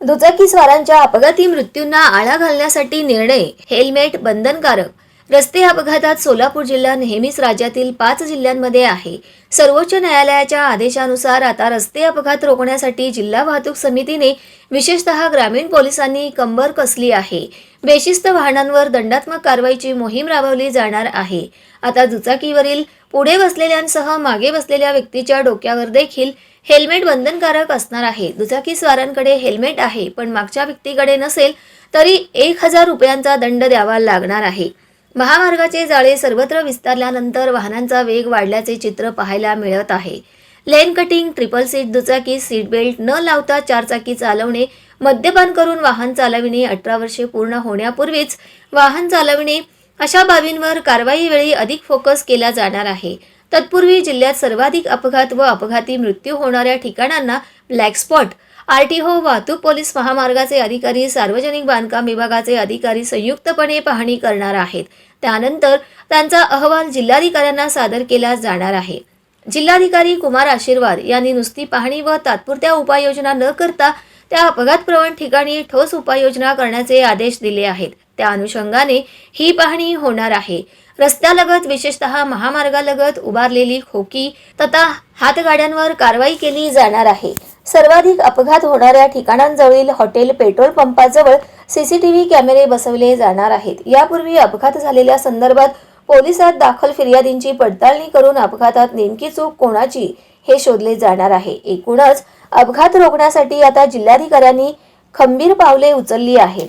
दुचाकी स्वारांच्या अपघाती मृत्यूंना आळा घालण्यासाठी निर्णय हेल्मेट बंधनकारक. रस्ते अपघातात सोलापूर जिल्हा नेहमीच राज्यातील पाच जिल्ह्यांमध्ये आहे. सर्वोच्च न्यायालयाच्या आदेशानुसार आता रस्ते अपघात रोखण्यासाठी जिल्हा वाहतूक समितीने विशेषतः ग्रामीण पोलिसांनी कंबर कसली आहे. बेशिस्त वाहनांवर दंडात्मक कारवाईची मोहीम राबवली जाणार आहे. आता दुचाकीवरील पुढे बसलेल्यांसह मागे बसलेल्या व्यक्तीच्या डोक्यावर देखील हेल्मेट बंधनकारक असणार आहे. दुचाकी स्वारांकडे हेल्मेट आहे पण मागच्या व्यक्तीकडे नसेल तरी एक हजार रुपयांचा दंड द्यावा लागणार आहे. महामार्गाचे जाळे सर्वत्र विस्तारल्यानंतर वाहनांचा वेग वाढल्याचे चित्र पाहायला मिळत आहे. लेन कटिंग ट्रिपल सीट दुचाकी सीट बेल्ट न लावता चारचाकी चालवणे मद्यपान करून वाहन चालविणे अठरा वर्षे पूर्ण होण्यापूर्वीच वाहन चालविणे अशा बाबींवर कारवाईवेळी अधिक फोकस केला जाणार आहे. तत्पूर्वी जिल्ह्यात सर्वाधिक अपघात व अपघाती मृत्यू होणाऱ्या ठिकाणांना ब्लॅक स्पॉट आरटीओ वाहतूक पोलीस महामार्गाचे अधिकारी सार्वजनिक बांधकाम विभागाचे अधिकारी संयुक्तपणे पाहणी करणार आहेत. त्यानंतर त्यांचा अहवाल जिल्हाधिकाऱ्यांना सादर केला जाणार आहे. जिल्हाधिकारी कुमार आशीर्वाद यांनी नुसती पाहणी व तात्पुरत्या उपाययोजना न करता त्या अपघातप्रवण ठिकाणी ठोस उपाययोजना करण्याचे आदेश दिले आहेत. त्या अनुषंगाने ही पाहणी होणार आहे. रस्त्यालगत विशेषतः महामार्गालगत उभारलेली खोकी तथा हातगाड्यांवर कारवाई केली जाणार आहे. सर्वाधिक अपघात होणाऱ्या ठिकाणांजवळील हॉटेल पेट्रोल पंपाजवळ सीसीटीव्ही कॅमेरे बसवले जाणार आहेत. यापूर्वी अपघात झालेल्या संदर्भात पोलिसात दाखल फिर्यादींची पडताळणी करून अपघातात नेमकी चूक कोणाची हे शोधले जाणार आहे. एकूणच अपघात रोखण्यासाठी आता जिल्हाधिकाऱ्यांनी खंबीर पावले उचलली आहेत.